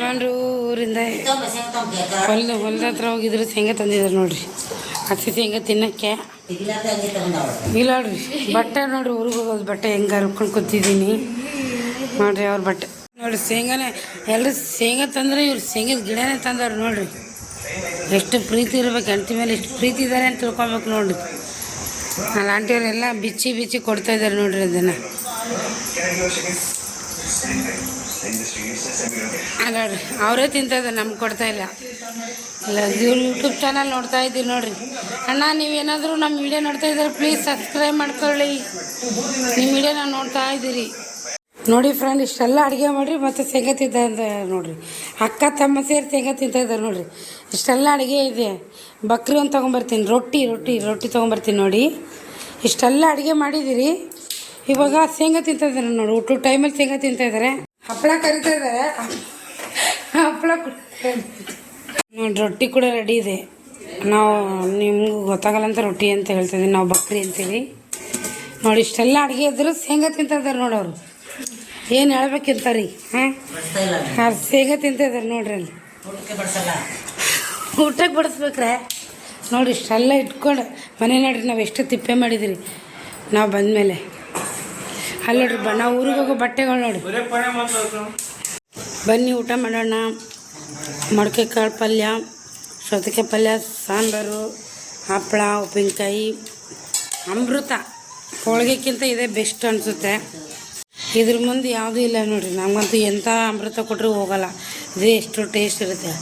ಯಜಮಾನ್ರು ಊರಿಂದ ಹೊಲ್ದ ಹೊಲ್ದ ಹತ್ರ ಹೋಗಿದ್ರು, ಶೇಂಗಾ ತಂದಿದ್ರು ನೋಡ್ರಿ. ಹಸಿ ಶೇಂಗಾ ತಿನ್ನಕ್ಕೆ. ಇಲ್ಲ ನೋಡ್ರಿ ಬಟ್ಟೆ ನೋಡ್ರಿ, ಊರಿಗೆ ಹೋಗೋದು ಬಟ್ಟೆ ಹೆಂಗೆ ಹರ್ಕೊಂಡು ಕೂತಿದ್ದೀನಿ. ನೋಡ್ರಿ ಅವ್ರ ಬಟ್ಟೆ. ನೋಡ್ರಿ, ಶೇಂಗಾನೆ ಎಲ್ಲರೂ ಶೇಂಗಾ ತಂದ್ರೆ ಇವ್ರು ಶೇಂಗದ ಗಿಡನೇ ತಂದವ್ರು ನೋಡ್ರಿ. ಎಷ್ಟು ಪ್ರೀತಿ ಇರ್ಬೇಕು, ಹೆಂಡತಿ ಮೇಲೆ ಎಷ್ಟು ಪ್ರೀತಿ ಇದ್ದಾರೆ ಅಂತ ತಿಳ್ಕೊಬೇಕು ನೋಡ್ರಿ. ಅಲ್ಲಿ ಆಂಟಿಯವರೆಲ್ಲ ಬಿಚ್ಚಿ ಬಿಚ್ಚಿ ಕೊಡ್ತಾ ಇದ್ದಾರೆ ನೋಡ್ರಿ ಅದನ್ನು. ನೋಡ್ರಿ ಅವರೇ ತಿಂತಾ ಇದ್ದಾರೆ ನಮ್ಗೆ ಕೊಡ್ತಾ ಇಲ್ಲ. ಇಲ್ಲ ಯೂಟ್ಯೂಬ್ ಚಾನಲ್ ನೋಡ್ತಾ ಇದ್ದೀವಿ ನೋಡ್ರಿ. ಅಣ್ಣ ನೀವೇನಾದರೂ ನಮ್ಮ ವಿಡಿಯೋ ನೋಡ್ತಾ ಇದ್ದಾರೆ ಪ್ಲೀಸ್ ಸಬ್ಸ್ಕ್ರೈಬ್ ಮಾಡ್ಕೊಳ್ಳಿ. ನಿಮ್ಮ ವಿಡಿಯೋ ನಾವು ನೋಡ್ತಾ ಇದ್ದೀರಿ. ನೋಡಿ ಫ್ರೆಂಡ್ ಇಷ್ಟೆಲ್ಲ ಅಡುಗೆ ಮಾಡಿರಿ, ಮತ್ತು ಶೇಂಗಾ ತಿಂತ ನೋಡ್ರಿ. ಅಕ್ಕ, ತಮ್ಮ ಸೇರಿ ಶೇಂಗಾ ತಿಂತಾ ಇದ್ದಾರೆ ನೋಡ್ರಿ. ಇಷ್ಟೆಲ್ಲ ಅಡುಗೆ ಇದೆ. ಬಕ್ರಿ ಒಂದು ತೊಗೊಂಬರ್ತೀನಿ, ರೊಟ್ಟಿ ರೊಟ್ಟಿ ರೊಟ್ಟಿ ತೊಗೊಂಬರ್ತೀನಿ ನೋಡಿ. ಇಷ್ಟೆಲ್ಲ ಅಡುಗೆ ಮಾಡಿದ್ದೀರಿ. ಇವಾಗ ಶೇಂಗಾ ತಿಂತಾ ಇದ್ದಾರೆ ನೋಡಿ ಊಟ ಟೈಮಲ್ಲಿ ಶೇಂಗಾ ತಿಂತಾ ಇದ್ದಾರೆ ಹಪ್ಪಳ ಕರಿತಾ ಇದ್ದಾರೆ ಹಪ್ಪಳ ನೋಡಿ ರೊಟ್ಟಿ ಕೂಡ ರೆಡಿ ಇದೆ. ನಾವು ನಿಮ್ಗೆ ಗೊತ್ತಾಗಲ್ಲ ಅಂತ ರೊಟ್ಟಿ ಅಂತ ಹೇಳ್ತಿದ್ದೀವಿ ನಾವು ಬಕ್ರಿ ಅಂತೀವಿ. ನೋಡಿ, ಇಷ್ಟೆಲ್ಲ ಅಡುಗೆ ಇದ್ರು ಶೇಂಗಾ ತಿಂತಾ ಇದ್ದಾರೆ ನೋಡಿ ಅವರು ಏನು ಹೇಳ್ಬೇಕಿಂತ ರೀ ಹಾಂ ಶೇಂಗಾ ತಿಂತಾ ಇದ್ದಾರೆ ನೋಡ್ರಿ ಅಲ್ಲಿ. ಊಟಕ್ಕೆ ಬಡಿಸ್ಬೇಕ್ರೆ. ನೋಡಿ, ಇಷ್ಟೆಲ್ಲ ಇಟ್ಕೊಂಡು ಮನೆ ನೋಡ್ರಿ, ನಾವು ಎಷ್ಟು ತಿಪ್ಪೆ ಮಾಡಿದಿರಿ. ನಾವು ಬಂದಮೇಲೆ. ಅಲ್ಲಿ ನೋಡ್ರಿ ಬ ನಾವು ಊರಿಗೆ ಹೋಗೋ ಬಟ್ಟೆಗಳು ನೋಡಿ ಬನ್ನಿ ಊಟ ಮಾಡೋಣ. ಮೊಳಕೆ ಕಾಳು ಪಲ್ಯ ಸೌತೆಕಾಯಿ ಪಲ್ಯ ಸಾಂಬಾರು ಹಪ್ಪಳ ಉಪ್ಪಿನಕಾಯಿ ಅಮೃತ. ಹೋಳಿಗೆಕ್ಕಿಂತ ಇದೇ ಬೆಸ್ಟ್ ಅನಿಸುತ್ತೆ. ಇದ್ರ ಮುಂದೆ ಯಾವುದೂ ಇಲ್ಲ ನೋಡಿರಿ ನಮಗಂತೂ ಎಂಥ ಅಮೃತ ಕೊಟ್ಟರು ಹೋಗೋಲ್ಲ. ಇದೇ ಎಷ್ಟು ಟೇಸ್ಟ್ ಇರುತ್ತೆ.